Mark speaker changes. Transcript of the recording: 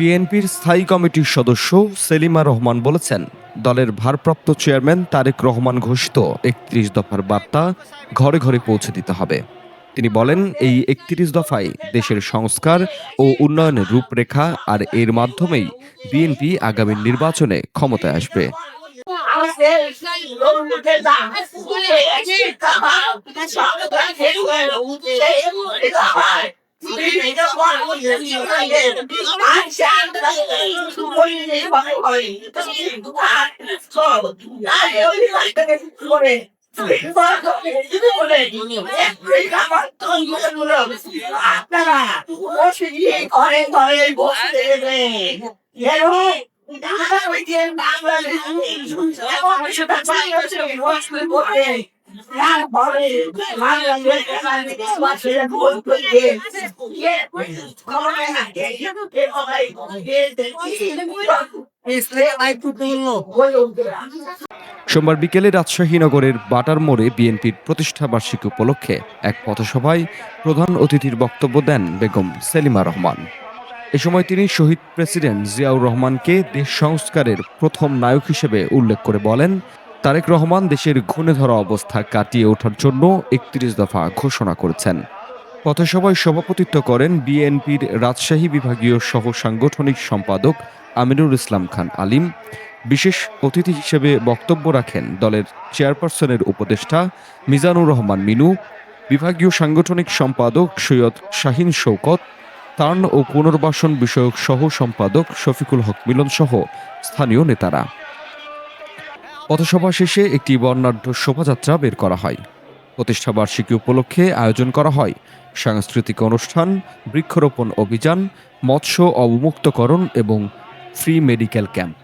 Speaker 1: বিএনপির স্থায়ী কমিটির সদস্য সেলিমা রহমান বলেছেন, দলের ভারপ্রাপ্ত চেয়ারম্যান তারেক রহমান ঘোষিত একত্রিশ দফার বার্তা ঘরে ঘরে পৌঁছে দিতে হবে। তিনি বলেন, এই একত্রিশ দফায় দেশের সংস্কার ও উন্নয়নের রূপরেখা আর এর মাধ্যমেই বিএনপি আগামী নির্বাচনে ক্ষমতায় আসবে।
Speaker 2: আপনারা ঘরে ঘরে বসে দেবেন
Speaker 1: সোমবার বিকেলে রাজশাহী নগরের বাটার মোড়ে বিএনপির প্রতিষ্ঠা বার্ষিকী উপলক্ষে এক পথসভায় প্রধান অতিথির বক্তব্য দেন বেগম সেলিমা রহমান। এ সময় তিনি শহীদ প্রেসিডেন্ট জিয়াউর রহমানকে দেশ সংস্কারের প্রথম নায়ক হিসেবে উল্লেখ করে বলেন তারেক রহমান দেশের ঘুণে ধরা অবস্থা কাটিয়ে ওঠার জন্য একত্রিশ দফা ঘোষণা করেছেন। পথসভায় সভাপতিত্ব করেন বিএনপির রাজশাহী বিভাগীয় সহ সাংগঠনিক সম্পাদক আমিনুল ইসলাম খান আলিম। বিশেষ অতিথি হিসেবে বক্তব্য রাখেন দলের চেয়ারপারসনের উপদেষ্টা মিজানুর রহমান মিনু, বিভাগীয় সাংগঠনিক সম্পাদক সৈয়দ শাহিন শৌকত ত্রাণ ও পুনর্বাসন বিষয়ক সহ সম্পাদক শফিকুল হক মিলন সহ স্থানীয় নেতারা। পথসভা শেষে একটি বর্ণাঢ্য শোভাযাত্রা বের করা হয়। প্রতিষ্ঠাবার্ষিকী উপলক্ষে আয়োজন করা হয়। সাংস্কৃতিক অনুষ্ঠান, বৃক্ষরোপণ অভিযান, মৎস্য অবমুক্তকরণ এবং ফ্রি মেডিকেল ক্যাম্প।